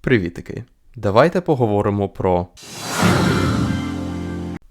Привітики. Давайте поговоримо про.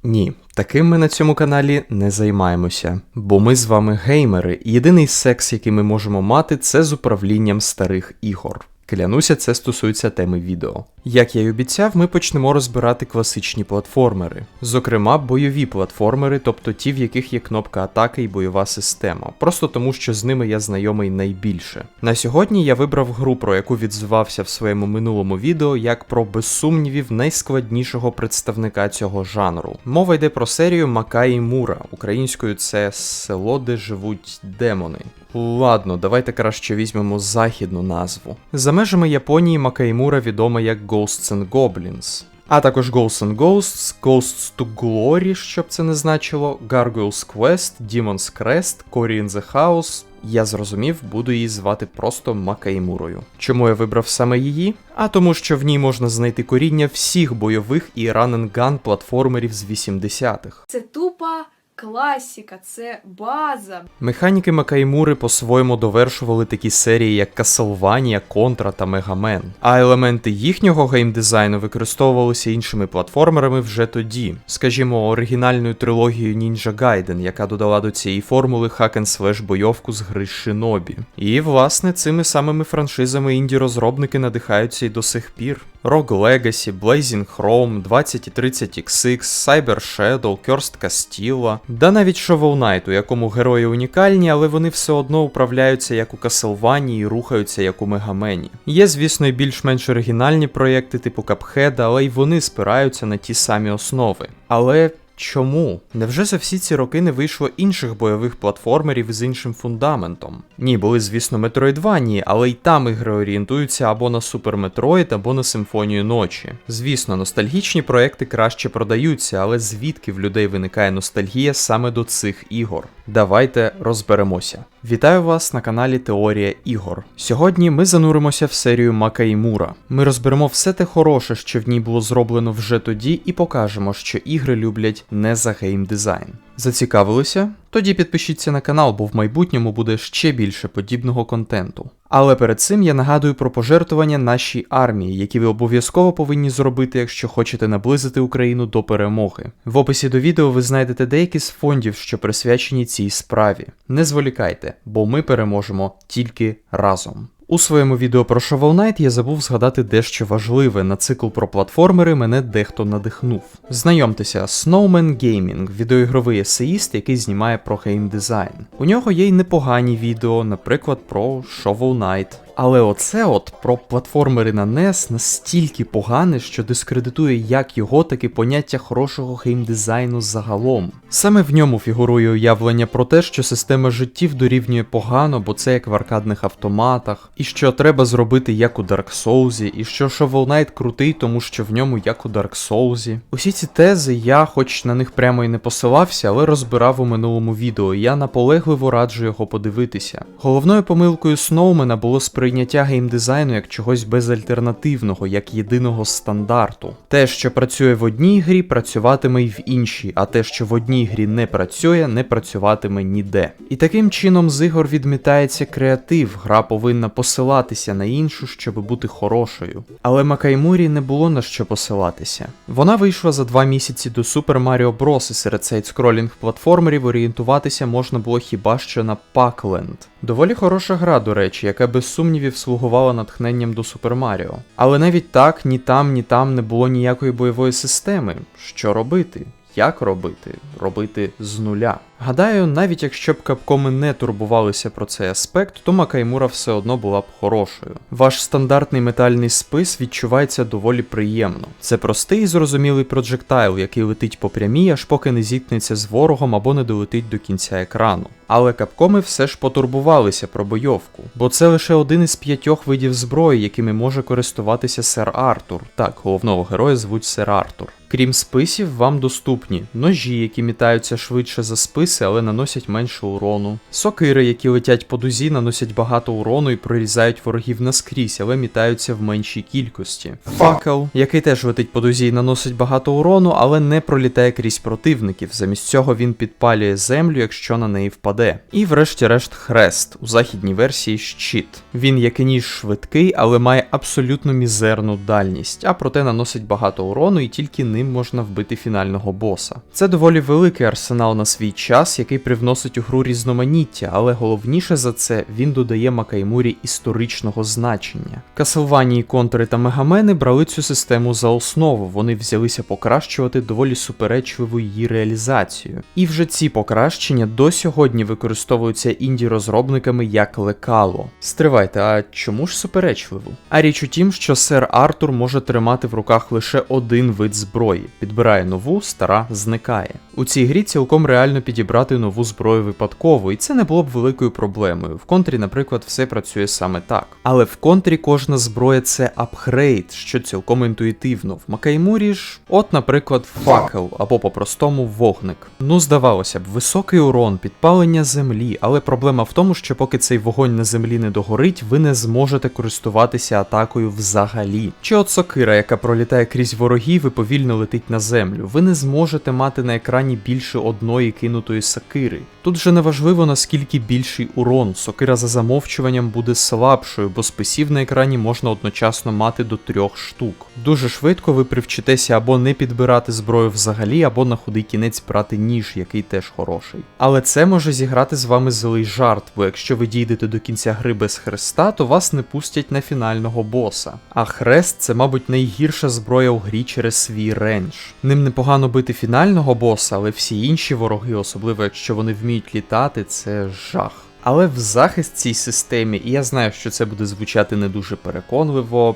Ні, таким ми на цьому каналі не займаємося, бо ми з вами геймери, і єдиний секс, який ми можемо мати, це з управлінням старих ігор. Клянуся, це стосується теми відео. Як я й обіцяв, ми почнемо розбирати класичні платформери, зокрема бойові платформери, тобто ті, в яких є кнопка атаки і бойова система, просто тому що з ними я знайомий найбільше. На сьогодні я вибрав гру, про яку відзивався в своєму минулому відео, як про без сумнівів найскладнішого представника цього жанру. Мова йде про серію Макаї Мура, українською це село, де живуть демони. Ладно, давайте краще візьмемо західну назву. За межами Японії Макаймура відома як Ghosts and Goblins. А також Ghosts and Ghosts, Ghosts to Glory, щоб це не значило, Gargoyle's Quest, Demon's Crest, Cory in the House. Я зрозумів, буду її звати просто Макаймурою. Чому я вибрав саме її? А тому, що в ній можна знайти коріння всіх бойових і run-and-gun платформерів з 80-х. Це тупа класіка, це база. Механіки Макаймури по-своєму довершували такі серії, як Castlevania, Contra та Man. А елементи їхнього геймдизайну використовувалися іншими платформерами вже тоді, скажімо, оригінальною трилогією Ninja Gaiden, яка додала до цієї формули slash бойовку з гри Shinobi. І власне цими самими франшизами інді-розробники надихаються і до сих пір. Rogue Legacy, Blazing Chrome, 2030XX, Cyber Shadow, Cursed Castilla, да навіть Shovel Knight, у якому герої унікальні, але вони все одно управляються як у Castlevania і рухаються як у Мегамені. Є, звісно, і більш-менш оригінальні проєкти типу Cuphead, але й вони спираються на ті самі основи. Але Чому? Невже за всі ці роки не вийшло інших бойових платформерів з іншим фундаментом? Ні, були, звісно, Metroidvania, але й там ігри орієнтуються або на Super Metroid, або на Симфонію ночі. Звісно, ностальгічні проекти краще продаються, але звідки в людей виникає ностальгія саме до цих ігор? Давайте розберемося. Вітаю вас на каналі Теорія ігор. Сьогодні ми зануримося в серію Макаймура. Ми розберемо все те хороше, що в ній було зроблено вже тоді, і покажемо, що ігри люблять не за геймдизайн. Зацікавилися? Тоді підпишіться на канал, бо в майбутньому буде ще більше подібного контенту. Але перед цим я нагадую про пожертвування нашій армії, які ви обов'язково повинні зробити, якщо хочете наблизити Україну до перемоги. В описі до відео ви знайдете деякі з фондів, що присвячені цій справі. Не зволікайте, бо ми переможемо тільки разом. У своєму відео про Shovel Knight я забув згадати дещо важливе. На цикл про платформери мене дехто надихнув. Знайомтеся, Snowman Gaming, відеоігровий есеїст, який знімає про геймдизайн. У нього є й непогані відео, наприклад, про Shovel Knight. Але оце от про платформери на NES настільки погане, що дискредитує як його, так і поняття хорошого геймдизайну загалом. Саме в ньому фігурує уявлення про те, що система життів дорівнює погано, бо це як в аркадних автоматах, і що треба зробити як у Dark Souls, і що Shovel Knight крутий, тому що в ньому як у Dark Souls. Усі ці тези я, хоч на них прямо і не посилався, але розбирав у минулому відео, я наполегливо раджу його подивитися. Головною помилкою Сноумена було сприйняття геймдизайну як чогось безальтернативного, як єдиного стандарту. Те, що працює в одній грі, працюватиме й в іншій, а те, що в одній грі не працює, не працюватиме ніде. І таким чином з ігор відмітається креатив, гра повинна посилатися на іншу, щоб бути хорошою. Але Макаймурі не було на що посилатися. Вона вийшла за два місяці до Super Mario Bros. і серед сайт-скролінг платформерів орієнтуватися можна було хіба що на Pac-Land. Доволі хороша гра, до речі, яка без сумнівів слугувала натхненням до Super Mario. Але навіть так, ні там, ні там не було ніякої бойової системи. Що робити? Як робити? Робити з нуля. Гадаю, навіть якщо б капкоми не турбувалися про цей аспект, то Макаймура все одно була б хорошою. Ваш стандартний метальний спис відчувається доволі приємно. Це простий і зрозумілий проджектайл, який летить по прямій, аж поки не зіткнеться з ворогом або не долетить до кінця екрану. Але капкоми все ж потурбувалися про бойовку, бо це лише один із п'ятьох видів зброї, якими може користуватися сер Артур. Так, головного героя звуть сер Артур. Крім списів, вам доступні ножі, які мітаються швидше за спис списи, але наносять менше урону. Сокири, які летять по дузі, наносять багато урону і прорізають ворогів наскрізь, але мітаються в меншій кількості. Факел, який теж летить по дузі наносить багато урону, але не пролітає крізь противників. Замість цього він підпалює землю, якщо на неї впаде. І врешті-решт хрест у західній версії щит. Він як і ніж швидкий, але має абсолютно мізерну дальність, а проте наносить багато урону і тільки ним можна вбити фінального боса. Це доволі великий арсенал на свій час, який привносить у гру різноманіття, але головніше за це він додає Макаймурі історичного значення. Каселванії, контури та мегамени брали цю систему за основу, вони взялися покращувати доволі суперечливу її реалізацію. І вже ці покращення до сьогодні використовуються інді-розробниками як лекало. Стривайте, а чому ж суперечливу? А річ у тім, що сер Артур може тримати в руках лише один вид зброї, підбирає нову, стара зникає. У цій грі цілком реально підібрати нову зброю випадково, і це не було б великою проблемою. В контрі, наприклад, все працює саме так. Але в контрі кожна зброя це апгрейд, що цілком інтуїтивно. В Макаймурі ж, от, наприклад, факел або по-простому вогник. Ну, здавалося б, високий урон, підпалення землі, але проблема в тому, що поки цей вогонь на землі не догорить, ви не зможете користуватися атакою взагалі. Чи от сокира, яка пролітає крізь ворогів і повільно летить на землю, ви не зможете мати на екрані більше одної кинутої сокири. Тут не важливо наскільки більший урон, сокира за замовчуванням буде слабшою, бо списів на екрані можна одночасно мати до трьох штук. Дуже швидко ви привчитеся або не підбирати зброю взагалі, або на худий кінець брати ніж, який теж хороший. Але це може зіграти з вами злий жарт, бо якщо ви дійдете до кінця гри без хреста, то вас не пустять на фінального боса. А хрест це, мабуть, найгірша зброя у грі через свій рендж. Ним непогано бити фінального боса, але всі інші вороги, особливо якщо вони вміють літати, це жах. Але в захист цій системі, і я знаю, що це буде звучати не дуже переконливо.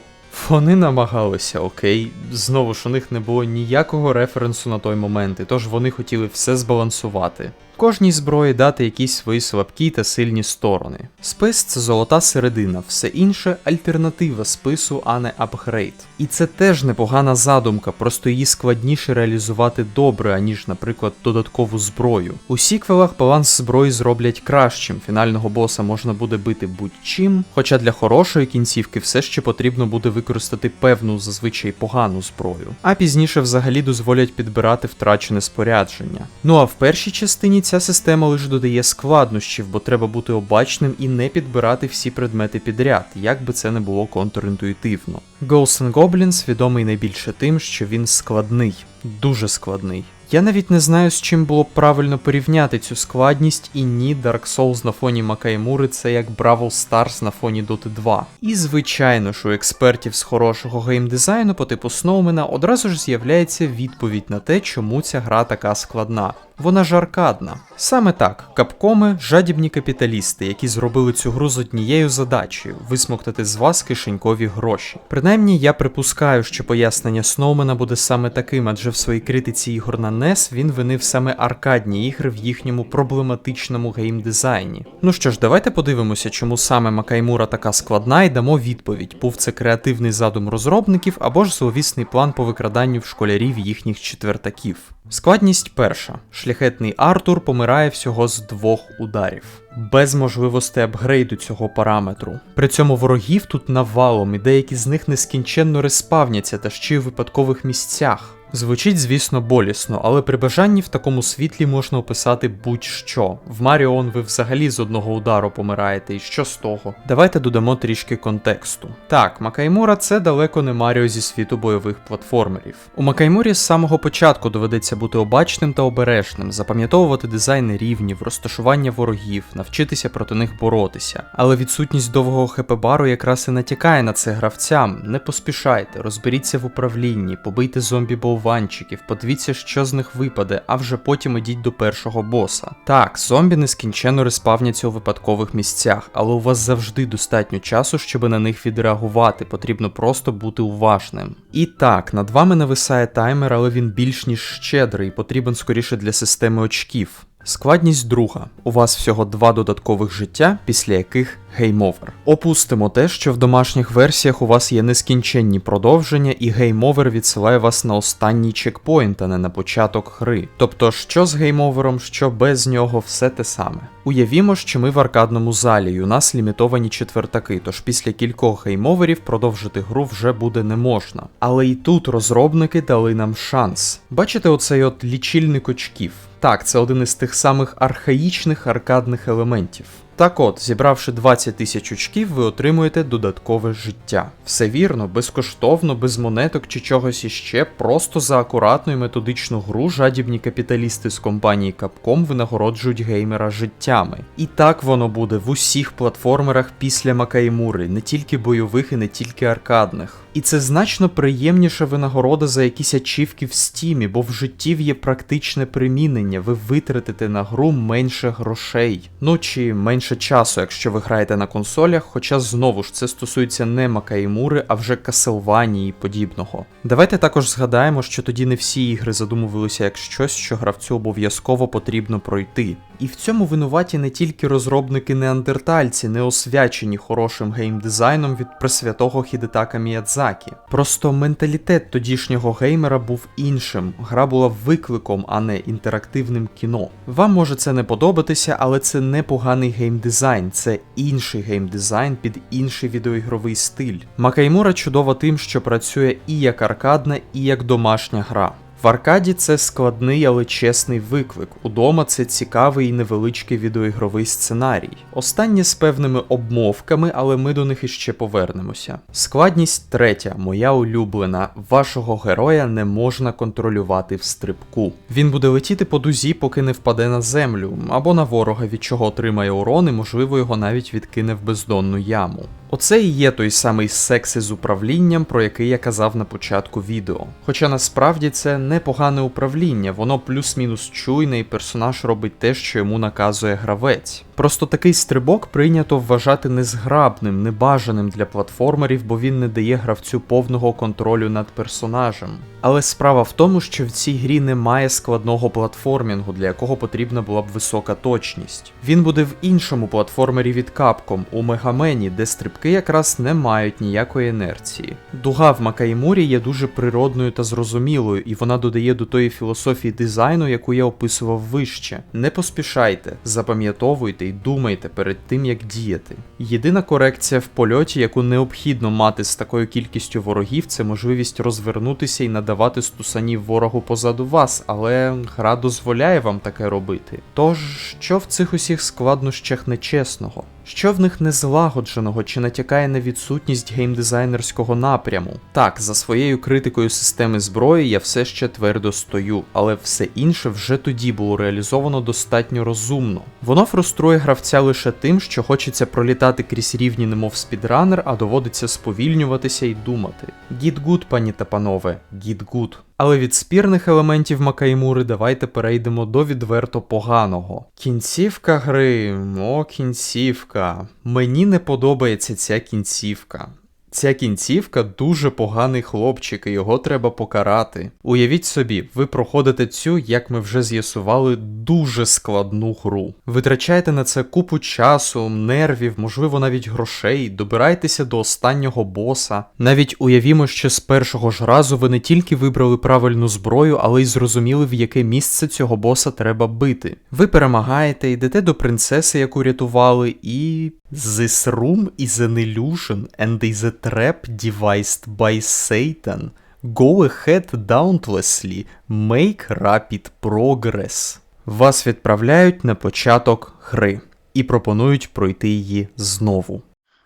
Вони намагалися, окей. Знову ж у них не було ніякого референсу на той момент, і тож вони хотіли все збалансувати. Кожній зброї дати якісь свої слабкі та сильні сторони. Спис це золота середина, все інше альтернатива спису, а не апгрейд. І це теж непогана задумка, просто її складніше реалізувати добре, аніж, наприклад, додаткову зброю. У сіквелах баланс зброї зроблять кращим. Фінального боса можна буде бити будь-чим, хоча для хорошої кінцівки все ще потрібно буде використати певну зазвичай погану зброю. А пізніше взагалі дозволять підбирати втрачене спорядження. Ну а в першій частині ця система лише додає складнощів, бо треба бути обачним і не підбирати всі предмети підряд, як би це не було контрінтуїтивно. Ghosts and Goblins відомий найбільше тим, що він складний, дуже складний. Я навіть не знаю, з чим було б правильно порівняти цю складність, і ні, Dark Souls на фоні Макаймури це як Бравл Stars на фоні Dota 2. І звичайно ж, у експертів з хорошого геймдизайну по типу Сноумена одразу ж з'являється відповідь на те, чому ця гра така складна. Вона ж аркадна. Саме так, капкоми жадібні капіталісти, які зробили цю гру з однією задачею висмоктати з вас кишенькові гроші. Принаймні, я припускаю, що пояснення Сноумена буде саме таким, адже в своїй критиці ігор на NES він винив саме аркадні ігри в їхньому проблематичному геймдизайні. Ну що ж, давайте подивимося, чому саме Макаймура така складна, і дамо відповідь: був це креативний задум розробників або ж зловісний план по викраданню в школярів їхніх четвертаків. Складність перша. Шляхетний Артур помирає всього з двох ударів. Без можливості апгрейду цього параметру. При цьому ворогів тут навалом, і деякі з них нескінченно респавняться та ще й у випадкових місцях. Звучить, звісно, болісно, але при бажанні в такому світлі можна описати будь-що. В Маріон ви взагалі з одного удару помираєте, і що з того? Давайте додамо трішки контексту. Так, Макаймура це далеко не Маріо зі світу бойових платформерів. У Макаймурі з самого початку доведеться бути обачним та обережним, запам'ятовувати дизайни рівнів, розташування ворогів, навчитися проти них боротися. Але відсутність довгого хп-бару якраз і натякає на це гравцям. Не поспішайте, розберіться в управлінні, побийте зомбі болванчиків, подивіться, що з них випаде, а вже потім ідіть до першого боса. Так, зомбі нескінченно респавняться у випадкових місцях, але у вас завжди достатньо часу, щоб на них відреагувати, потрібно просто бути уважним. І так, над вами нависає таймер, але він більш ніж щедрий, потрібен скоріше для системи очків. Складність друга. У вас всього два додаткових життя, після яких геймовер. Опустимо те, що в домашніх версіях у вас є нескінченні продовження, і геймовер відсилає вас на останній чекпоінт, а не на початок гри. Тобто, що з геймовером, що без нього, все те саме. Уявімо, що ми в аркадному залі, і у нас лімітовані четвертаки, тож після кількох геймоверів продовжити гру вже буде не можна. Але і тут розробники дали нам шанс. Бачите оцей от лічильник очків? Так, це один із тих самих архаїчних аркадних елементів. Так от, зібравши 20 тисяч очків, ви отримуєте додаткове життя. Все вірно, безкоштовно, без монеток чи чогось іще, просто за акуратну і методичну гру жадібні капіталісти з компанії Capcom винагороджують геймера життями. І так воно буде в усіх платформерах після Макаймури, не тільки бойових і не тільки аркадних. І це значно приємніша винагорода за якісь ачівки в стімі, бо в житті є практичне примінення, ви витратите на гру менше грошей. Ну чи менше часу, якщо ви граєте на консолях, хоча знову ж це стосується не Макаймури, а вже Каселванії і подібного. Давайте також згадаємо, що тоді не всі ігри задумувалися як щось, що гравцю обов'язково потрібно пройти. І в цьому винуваті не тільки розробники неандертальці, не освячені хорошим геймдизайном від пресвятого Хідетака Міядзакі. Просто менталітет тодішнього геймера був іншим. Гра була викликом, а не інтерактивним кіно. Вам може це не подобатися, але це не поганий геймдизайн, це інший геймдизайн під інший відеоігровий стиль. Макаймура чудова тим, що працює і як аркадна, і як домашня гра. В аркаді це складний, але чесний виклик. Удома це цікавий і невеличкий відеоігровий сценарій. Останнє з певними обмовками, але ми до них іще повернемося. Складність третя, моя улюблена. Вашого героя не можна контролювати в стрибку. Він буде летіти по дузі, поки не впаде на землю, або на ворога, від чого отримає урон, і можливо його навіть відкине в бездонну яму. Оце і є той самий секс із управлінням, про який я казав на початку відео. Хоча насправді це непогане управління, воно плюс-мінус чуйне, і персонаж робить те, що йому наказує гравець. Просто такий стрибок прийнято вважати незграбним, небажаним для платформерів, бо він не дає гравцю повного контролю над персонажем. Але справа в тому, що в цій грі немає складного платформінгу, для якого потрібна була б висока точність. Він буде в іншому платформері від Capcom, у Мегамені, де стрибки якраз не мають ніякої інерції. Дуга в Макаймурі є дуже природною та зрозумілою, і вона додає до тої філософії дизайну, яку я описував вище. Не поспішайте, запам'ятовуйте і думайте перед тим, як діяти. Єдина корекція в польоті, яку необхідно мати з такою кількістю ворогів, це можливість розвернутися і надавати стусанів ворогу позаду вас, але гра дозволяє вам таке робити. Тож, що в цих усіх складнощах нечесного? Що в них незлагодженого чи натякає на відсутність геймдизайнерського напряму? Так, за своєю критикою системи зброї я все ще твердо стою, але все інше вже тоді було реалізовано достатньо розумно. Воно фруструє гравця лише тим, що хочеться пролітати крізь рівні, немов спідранер, а доводиться сповільнюватися і думати. Гід гуд, пані та панове, гід гуд. Але від спірних елементів Макаймури давайте перейдемо до відверто поганого. Кінцівка гри, о, кінцівка. Мені не подобається ця кінцівка. Ця кінцівка дуже поганий хлопчик, і його треба покарати. Уявіть собі, ви проходите цю, як ми вже з'ясували, дуже складну гру. Витрачаєте на це купу часу, нервів, можливо, навіть грошей, добираєтеся до останнього боса. Навіть уявімо, що з першого ж разу ви не тільки вибрали правильну зброю, але й зрозуміли, в яке місце цього боса треба бити. Ви перемагаєте, йдете до принцеси, яку рятували, і. This room is an illusion and is a trap devised by Satan. Go ahead dauntlessly, make rapid progress. Вас відправляють на початок гри і пропонують пройти її знову.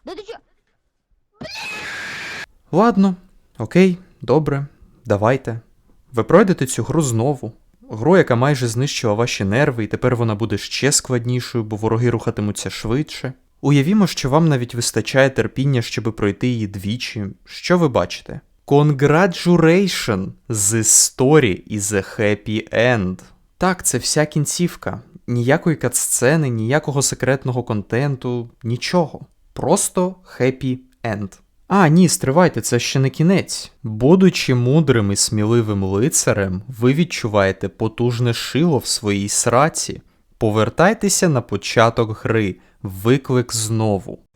Да? Ладно, окей, добре, давайте. Ви пройдете цю гру знову. Гру, яка майже знищила ваші нерви, і тепер вона буде ще складнішою, бо вороги рухатимуться швидше. Уявімо, що вам навіть вистачає терпіння, щоби пройти її двічі. Що ви бачите? Congratulations! The story is a happy end. Так, це вся кінцівка. Ніякої катсцени, ніякого секретного контенту, нічого. Просто happy end. А, ні, стривайте, це ще не кінець. Будучи мудрим і сміливим лицарем, ви відчуваєте потужне шило в своїй сраці. Повертайтеся на початок гри, виклик знову.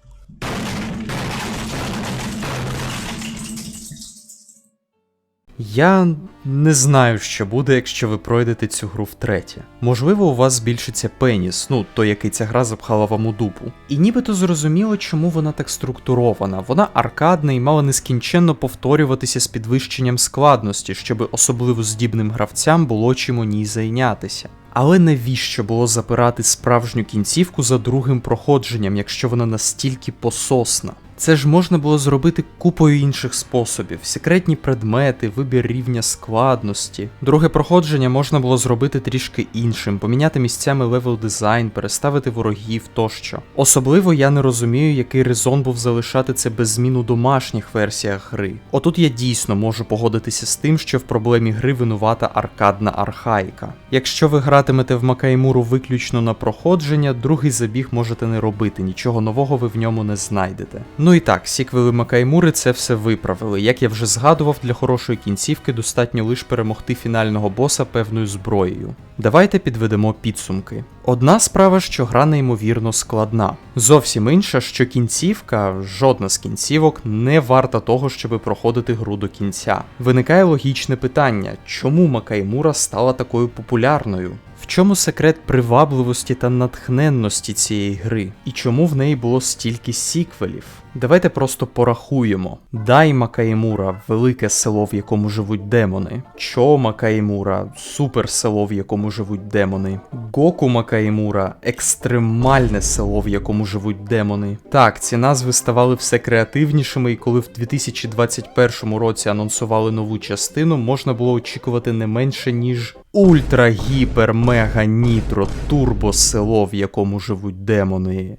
Я не знаю, що буде, якщо ви пройдете цю гру втретє. Можливо, у вас збільшиться пеніс, ну той, який ця гра запхала вам у дупу. І нібито зрозуміло, чому вона так структурована. Вона аркадна і мала нескінченно повторюватися з підвищенням складності, щоб особливо здібним гравцям було чим у ній зайнятися. Але навіщо було запирати справжню кінцівку за другим проходженням, якщо вона настільки пососна? Це ж можна було зробити купою інших способів: секретні предмети, вибір рівня складності. Друге проходження можна було зробити трішки іншим, поміняти місцями левел дизайн, переставити ворогів тощо. Особливо я не розумію, який резон був залишати це без змін у домашніх версіях гри. Отут я дійсно можу погодитися з тим, що в проблемі гри винувата аркадна архаїка. Якщо ви гратимете в Макаймуру виключно на проходження, другий забіг можете не робити, нічого нового ви в ньому не знайдете. Ну і так, сіквели Макаймури це все виправили. Як я вже згадував, для хорошої кінцівки достатньо лише перемогти фінального боса певною зброєю. Давайте підведемо підсумки. Одна справа, що гра неймовірно складна. Зовсім інша, що кінцівка, жодна з кінцівок, не варта того, щоб проходити гру до кінця. Виникає логічне питання, чому Макаймура стала такою популярною? В чому секрет привабливості та натхненності цієї гри? І чому в неї було стільки сіквелів? Давайте просто порахуємо. Дай Макаємура велике село, в якому живуть демони. Чо Макаємура супер село, в якому живуть демони. Гоку Макаємура екстремальне село, в якому живуть демони. Так, ці назви ставали все креативнішими, і коли в 2021 році анонсували нову частину, можна було очікувати не менше, ніж Ультра гіпер мега нітро турбо село, в якому живуть демони.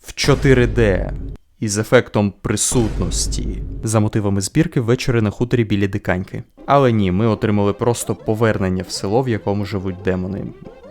В 4D із ефектом присутності за мотивами збірки ввечері на хуторі біля диканьки. Але ні, ми отримали просто повернення в село, в якому живуть демони.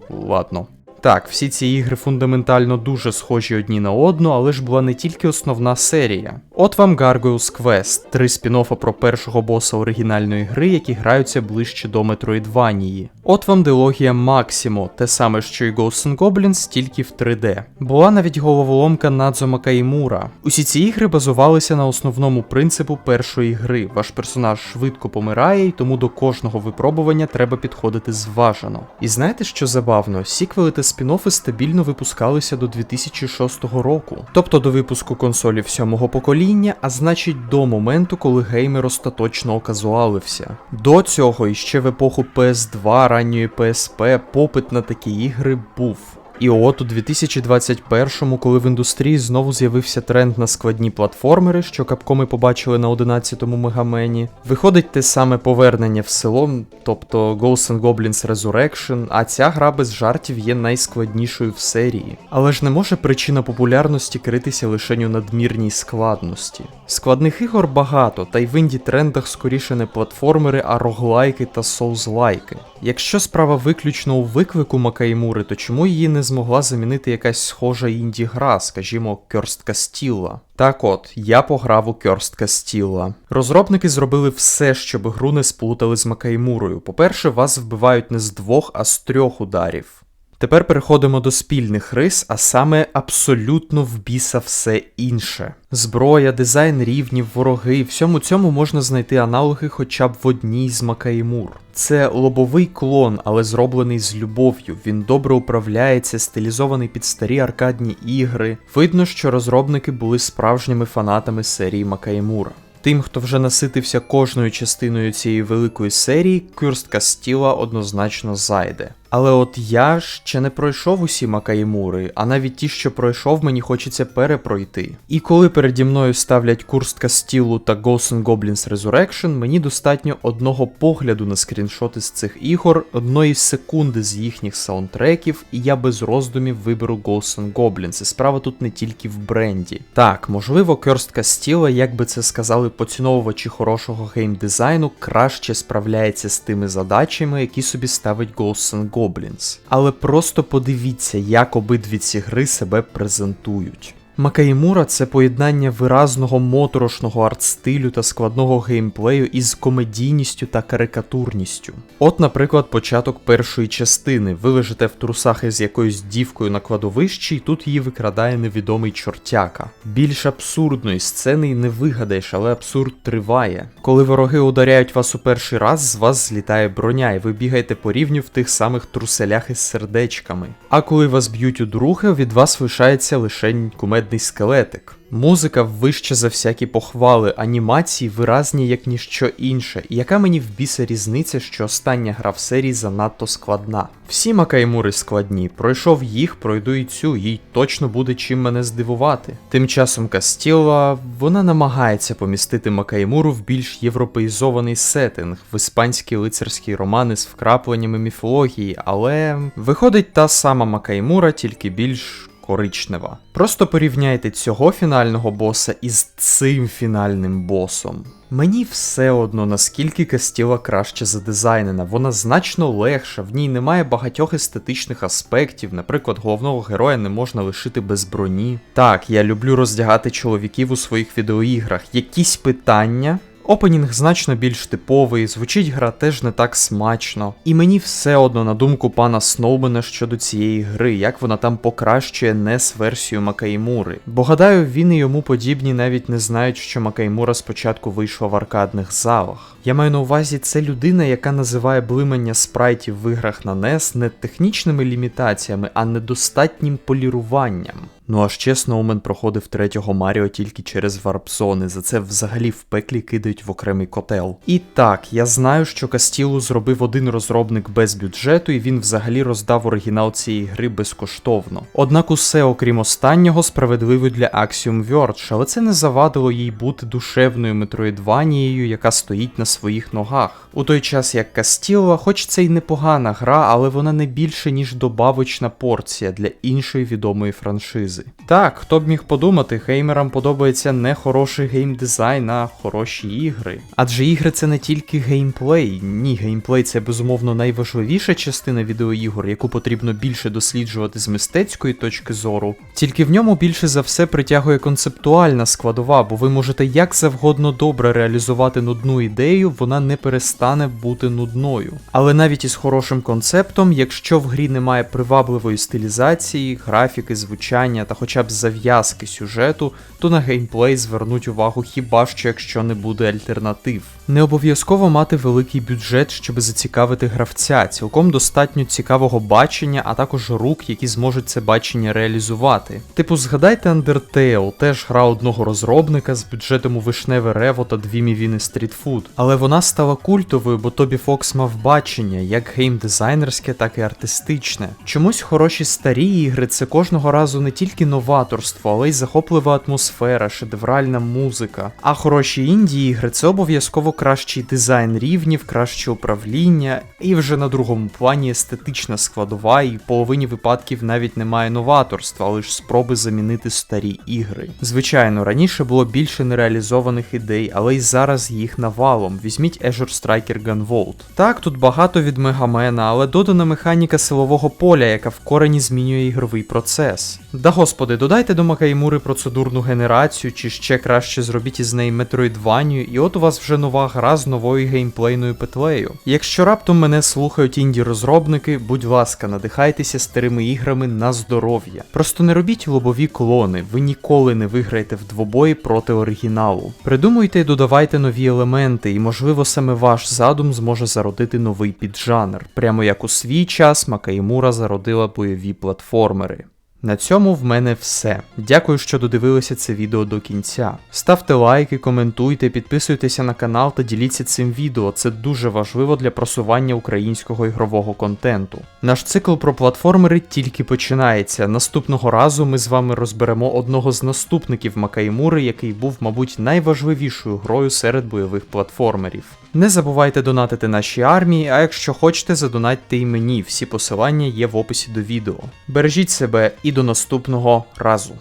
Ладно. Так, всі ці ігри фундаментально дуже схожі одні на одну, але ж була не тільки основна серія. От вам Gargoyle's Quest, три спін-оффа про першого боса оригінальної гри, які граються ближче до Метроїдванії. От вам дилогія Максимо, те саме, що й Ghosts and Goblins, тільки в 3D. Була навіть головоломка Надзо Каймура. Усі ці ігри базувалися на основному принципу першої гри. Ваш персонаж швидко помирає, і тому до кожного випробування треба підходити зважено. І знаєте, що забавно? Сіквели та спін-оффи стабільно випускалися до 2006 року, тобто до випуску консолів сьомого покоління, а значить до моменту, коли геймер остаточно оказуалився. До цього іще в епоху PS2, ранньої PSP, попит на такі ігри був. І от у 2021-му, коли в індустрії знову з'явився тренд на складні платформери, що капкоми побачили на 11-му мегамені, виходить те саме повернення в село, тобто Ghosts and Goblins Resurrection, а ця гра без жартів є найскладнішою в серії. Але ж не може причина популярності критися лише у надмірній складності. Складних ігор багато, та й в інді трендах скоріше не платформери, а роглайки та соузлайки. Якщо справа виключно у виклику Макаймури, то чому її не змогла замінити якась схожа інді-гра, скажімо, Кьорстка Стіла? Так от, я пограв у Кьорстка Стіла. Розробники зробили все, щоб гру не сплутали з Макаймурою. По-перше, вас вбивають не з двох, а з трьох ударів. Тепер переходимо до спільних рис, а саме абсолютно в біса все інше. Зброя, дизайн рівнів, вороги, всьому цьому можна знайти аналоги хоча б в одній з Макаймур. Це лобовий клон, але зроблений з любов'ю. Він добре управляється, стилізований під старі аркадні ігри. Видно, що розробники були справжніми фанатами серії Макаймура. Тим, хто вже наситився кожною частиною цієї великої серії, Кюрстка Стіла однозначно зайде. Але от я ще не пройшов усі Макаймури, а навіть ті, що пройшов, мені хочеться перепройти. І коли переді мною ставлять Курстка Стілу та Ghosts and Goblins Resurrection, мені достатньо одного погляду на скріншоти з цих ігор, одної секунди з їхніх саундтреків, і я без роздумів виберу Ghosts and Goblins. І справа тут не тільки в бренді. Так, можливо, Кюрстка Стіла, як би це сказали поціновувачі хорошого геймдизайну, краще справляється з тими задачами, які собі ставить Ghosts and Goblins. Goblins. Але просто подивіться, як обидві ці гри себе презентують. Макаїмура це поєднання виразного моторошного арт-стилю та складного геймплею із комедійністю та карикатурністю. От, наприклад, початок першої частини. Ви лежите в трусах із якоюсь дівкою на кладовищі, і тут її викрадає невідомий чортяка. Більш абсурдної сцени й не вигадаєш, але абсурд триває. Коли вороги ударяють вас у перший раз, з вас злітає броня, і ви бігаєте по рівню в тих самих труселях із сердечками. А коли вас б'ють у друге, від вас лишається лише кумедний скелетик. Музика вища за всякі похвали, анімації виразні як ніщо інше. І яка мені в біса різниця, що остання гра в серії занадто складна? Всі Макаймури складні, пройшов їх, пройду і цю, їй точно буде чим мене здивувати. Тим часом Кастіла, вона намагається помістити Макаймуру в більш європеїзований сеттинг, в іспанські лицарські романи з вкрапленнями міфології, але виходить та сама Макаймура, тільки більш коричнева. Просто порівняйте цього фінального боса із цим фінальним босом. Мені все одно наскільки Кастіла краще задизайнена, вона значно легша, в ній немає багатьох естетичних аспектів, наприклад, головного героя не можна лишити без броні. Так, я люблю роздягати чоловіків у своїх відеоіграх. Якісь питання? Опенінг значно більш типовий, звучить гра теж не так смачно. І мені все одно на думку пана Сноубена щодо цієї гри, як вона там покращує NES версію Макаймури. Бо гадаю, він і йому подібні навіть не знають, що Макаймура спочатку вийшла в аркадних залах. Я маю на увазі, це людина, яка називає блимання спрайтів в іграх на NES не технічними лімітаціями, а недостатнім поліруваннм. Ну аж чесно, Омен проходив третього Маріо тільки через варпзони, за це взагалі в пеклі кидають в окремий котел. І так, я знаю, що Кастілу зробив один розробник без бюджету, і він взагалі роздав оригінал цієї гри безкоштовно. Однак усе, окрім останнього, справедливо для Axiom Verge, але це не завадило їй бути душевною метроїдванією, яка стоїть на своїх ногах. У той час як Кастіла, хоч це й непогана гра, але вона не більше, ніж добавочна порція для іншої відомої франшизи. Так, хто б міг подумати, геймерам подобається не хороший геймдизайн, а хороші ігри. Адже ігри це не тільки геймплей. Ні, геймплей це безумовно найважливіша частина відеоігор, яку потрібно більше досліджувати з мистецької точки зору. Тільки в ньому більше за все притягує концептуальна складова, бо ви можете як завгодно добре реалізувати нудну ідею, вона не перестане бути нудною. Але навіть із хорошим концептом, якщо в грі немає привабливої стилізації, графіки, звучання та хоча б зав'язки сюжету, то на геймплей звернуть увагу хіба що якщо не буде альтернатив. Не обов'язково мати великий бюджет, щоб зацікавити гравця, цілком достатньо цікавого бачення, а також рук, які зможуть це бачення реалізувати. Типу, згадайте Undertale, теж гра одного розробника з бюджетом у вишневе рево та дві мівіни стрітфуд. Але вона стала культовою, бо Тобі Фокс мав бачення, як геймдизайнерське, так і артистичне. Чомусь хороші старі ігри це кожного разу не тільки новаторство, але й захоплива атмосфера, шедевральна музика. А хороші інді ігри це обов'язково кращий дизайн рівнів, краще управління, і вже на другому плані естетична складова, і в половині випадків навіть немає новаторства, лише спроби замінити старі ігри. Звичайно, раніше було більше нереалізованих ідей, але й зараз їх навалом. Візьміть Azure Striker Gunvolt. Так, тут багато від Мегамена, але додана механіка силового поля, яка в корені змінює ігровий процес. Да господи, додайте до Макаймури процедурну генерацію, чи ще краще зробіть із неї метроїдванію, і от у вас вже нова гра з новою геймплейною петлею. Якщо раптом мене слухають інді-розробники, будь ласка, надихайтеся старими іграми на здоров'я. Просто не робіть лобові клони, ви ніколи не виграєте в двобої проти оригіналу. Придумуйте і додавайте нові елементи, і можливо саме ваш задум зможе зародити новий піджанр, прямо як у свій час Макаймура зародила бойові платформери. На цьому в мене все. Дякую, що додивилися це відео до кінця. Ставте лайки, коментуйте, підписуйтеся на канал та діліться цим відео. Це дуже важливо для просування українського ігрового контенту. Наш цикл про платформери тільки починається. Наступного разу ми з вами розберемо одного з наступників Макаймури, який був, мабуть, найважливішою грою серед бойових платформерів. Не забувайте донатити нашій армії, а якщо хочете, задонатьте і мені. Всі посилання є в описі до відео. Бережіть себе і до наступного разу.